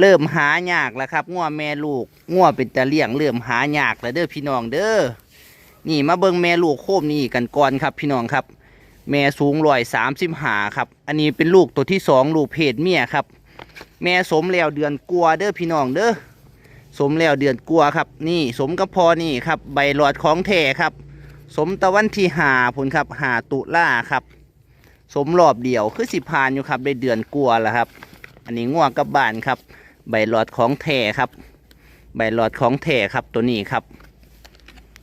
เริ่มหายากแล้วครับงัวแม่ลูกงัวเป็นตะเลี่ยงเริ่มหายากแล้วเด้อพี่น้องเด้อนี่มาเบิ่งแม่ลูกโคมนี่กันก่อนครับ พี่น้องครับ แม่สูงร้อยสามสิบหาครับ อันนี้เป็นลูกตัวที่สองลูกเพศเมียครับ แม่สมแล้วเดือนกัวเด้อพี่น้องเด้อสมแล้วเดือนกัวครับ นี่สมกับพอนี่ครับ ใบหลอดของแท้ครับ สมตะวันที่หาผลครับหาตุล่าครับ สมรอบเดียวคือสิพานอยู่ครับได้เดือนกัวแล้วครับ อันนี้ง่วงกับบานครับ ใบหลอดของแท้ครับ ใบหลอดของแท้ครับตัวนี้ครับ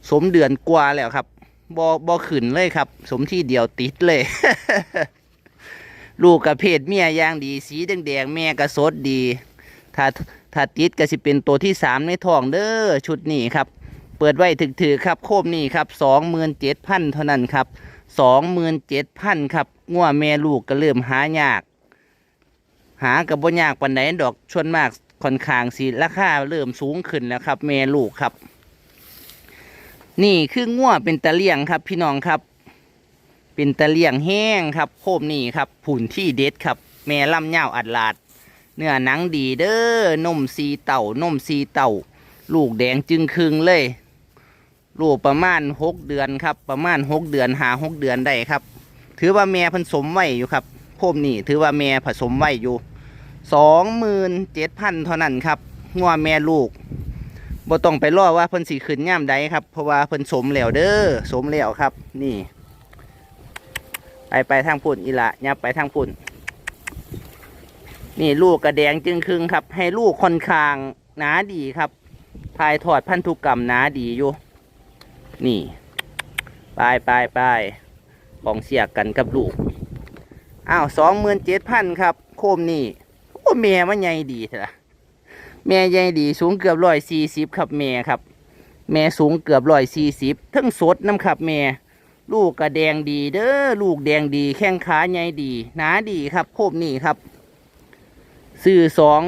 สมเดือนกว่าแล้วครับบอบอขืนเลยครับ สมที่เดียวติดเลย ลูกกับเพศเมียย่างดี สีแดงๆแม่กระสดดี ถ้าถ้าติดก็สิเป็นตัวที่สามในท้องเด้อชุดนี้ครับ เปิดไว้ถึกๆครับ โคมนี่ครับสองหมื่นเจ็ดพันเท่านั้นครับสองหมื่นเจ็ดพันครับง่วแม่ลูกก็เริ่มหายาก หากับบ่ยากปันไหนดอกชวนมากค่อนข้างสิราคาเริ่มสูงขึ้นแล้วครับ แม่ลูกครับ นี่คือง่วเป็นตะเลียงครับ พี่น้องครับ เป็นตะเลียงแห้งครับโคมนี่ครับผุนที่เด็ดครับ แม่ลำเน่าอัดลาด เนื้อหนังดีเด้อนมซีเต่านมซีเต่า ลูกแดงจึงครึงเลยลูกประมาณหกเดือนครับ ประมาณหกเดือนหาหกเดือนได้ครับ ถือว่าแม่ผสมไว้อยู่ครับโคมนี่ถือว่าแม่ผสมไว้อยู่ สองหมื่นเจ็ดพันเท่านั้นครับงัวแม่ลูกบ่ต้องไปรอว่าเพิ่นสีขึ้นย่ามใดครับ เพราะว่าเพิ่นสมแล้วเด้อสมแล้วครับ นี่ ไปไปทางพุ่นอีละยับไปทางพุ่น นี่ลูกกระแดงจึงครึ่งครับ ให้ลูกค่อนข้างหนาดีครับพายถอดพันธุกรรมหนาดีอยู่ นี่ไปไปไปกองเสียกกันกับลูก อ้าวสองหมื่นเจ็ดพันครับ โคมนี่ แม่มันใหญ่ดีเถอะแม่ใหญ่ดีสูงเกือบร้อยสี่สิบครับแม่ครับ แม่สูงเกือบร้อยสี่สิบทั้งสดน้ำครับแม่ลูกกระแดงดีเด้อลูกแดงดีแข้งขาใหญ่ดี หนาดีครับโคมนี่ครับซื้อสอง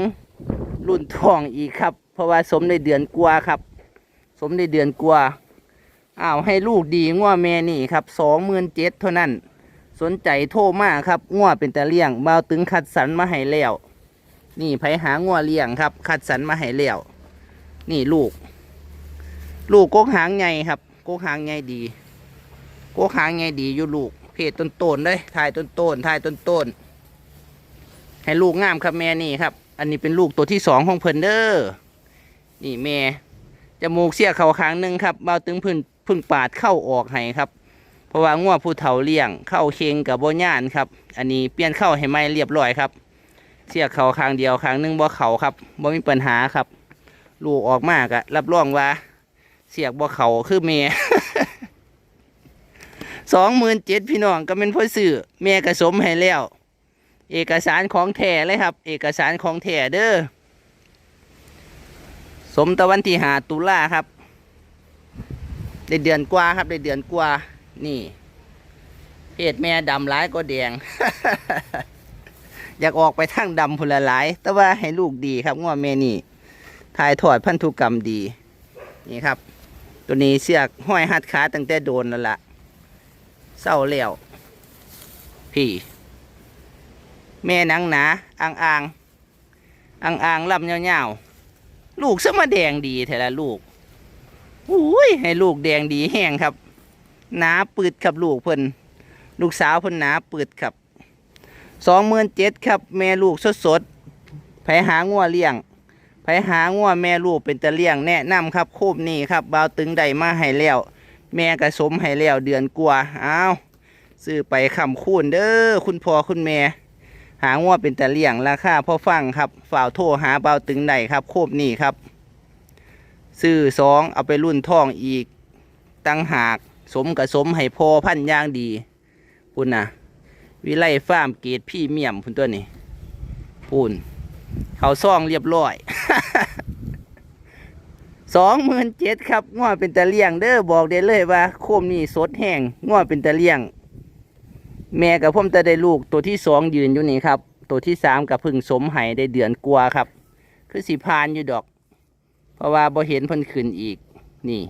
รุ่นทองอีกครับ เพราะว่าสมในเดือนกว่าครับ สมในเดือนกว่าอ้าวให้ลูกดีง้อแม่นี่ครับสองหมื่นเจ็ดเท่านั้น สนใจโทรมาครับง้อเป็นตะเลี่ยงเบาตึงคัดสรรมาให้แล้ว นี่ไผหาง้อเลี้ยงครับ คัดสรรมาให้แล้วนี่ลูก ลูกกกหางใหญ่ครับกกหางใหญ่ดีกกหางใหญ่ดีอยู่ลูก เพศต้นต้นๆเลยถ่ายต้นต้นๆถ่ายต้นต้นๆให้ลูกงามครับแม่นี่ครับ อันนี้เป็นลูกตัวที่สองของเพิ่นเด้อนี่แม่จมูกเสียเข่าข้างหนึ่งครับเบาตึงพึ่งพึ่งปาดเข้าออกให้ครับ เพราะว่างัวผู้เฒ่าเลี้ยง เข้าเคงกับโบ่ย่านครับ อันนี้เปลี่ยนเข้าให้ไม่เรียบร้อยครับ เสียเขาข้างเดียวข้างหนึงบ่เขาครับบ่มีปัญหาครับ ลูกออกมากะรับรองว่า เสียกบ่เขาคือเมสองหมื่นเจ็ดพี่น้องก็เป็นพ่อซื้อแม่กระสมให้แล้ว เอกสารของแท้เลยครับ เอกสารของแท้เด้อสมตะวันที่หาตุลาครับได้เดือนกว่าครับได้เดือนกว่า นี่เพศแม่ดำร้ายก็แดง อยากออกไปทางดำพนลหลาย แต่ว่าให้ลูกดีครับง้อแม่นี่ถ่ายทอดพันธุกรรมดี นี่ครับ ตัวนี้เสือกห้อยหัดขาตั้งแต่โดนแล้วละเศร้าแล้วพี่ แม่นังหนาอ่างอ่างอ่างอ่างลำเงาๆลูกสมาแดงดีแท้ละลูกอุ้ยให้ลูกแดงดีแห้งครับหนาปืดครับลูกเพิ่นลูกสาวเพิ่นหนาปืดครับ สองหมื่นเจ็ดครับ แม่ลูกสดสดๆไผหางัวเลี้ยงไผหางัวแม่ลูกเป็นตะเลี้ยงแนะนำครับโคบนี่ครับบาวตึงได้มาให้แล้ว แม่กระสมให้แล้วเดือนกว่าอ้าวซื้อไปคำคูณเด้อคุณพ่อคุณแม่ หางัวเป็นตะเลี้ยงราคาพ่อฟังครับฝ่าวโทรหาบาวตึงได้ครับโคบนี่ครับซื้อสองเอาไปรุ่นท่องอีกตั้งหากสมกับสมให้พอพันย่างดีพุ่นนะ วิไลฟาร์มเกตพี่เมียมพุ่นตัวนี้พุ่นเขาซ่องเรียบร้อยสองหมื่นเจ็ดครับง้อเป็นตะเลี่ยงเด้อบอกได้เลยว่า โคมนี่สดแห้งง้อเป็นตะเลี่ยง แม่กับพ่อมจะได้ลูกตัวที่สองยืนอยู่นี่ครับ ตัวที่สามกับพึ่งสมไห้ได้เดือนกว่าครับ คือสิพานอยู่ดอก เพราะว่าบ่เห็นพ่นขึ้นอีกนี่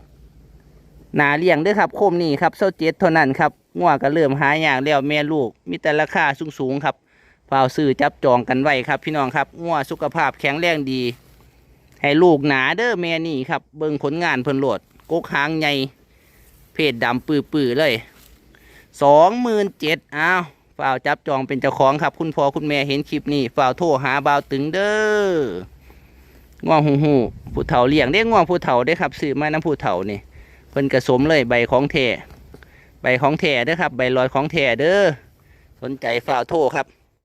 หนาเลี้ยงด้อครับ โคมนี่ครับเส้าเจ็ดเท่านั้นครับงัวก็เริ่มหายากแล้วแม่ลูก มีแต่ราคาสูงๆครับฝ้าซื้อจับจองกันไว้ครับ พี่น้องครับงัวสุขภาพแข็งแรงดี ให้ลูกหนาเด้อแม่นี่ครับ เบิ่งผลงานเพิ่นโหลดกกหางใหญ่เพศดำปื้อๆเลยสองหมื่นเจ็ดอ้าวฝ้าวจับจองเป็นเจ้าของครับ คุณพ่อคุณแม่เห็นคลิปนี้ฝ้าวโทรหาบ่าวตึงเด้อง่วงหูหูผู้เฒ่าเลี้ยงได้ง่วงผู้เฒ่าได้ครับซื้อมาน้ำผู้เฒ่านี่ พิ่นกระสมเลยใบของแท่ใบของแท่เด้อครับ ใบลอยของแท่เด้อสนใจฝ่าวโทรครับ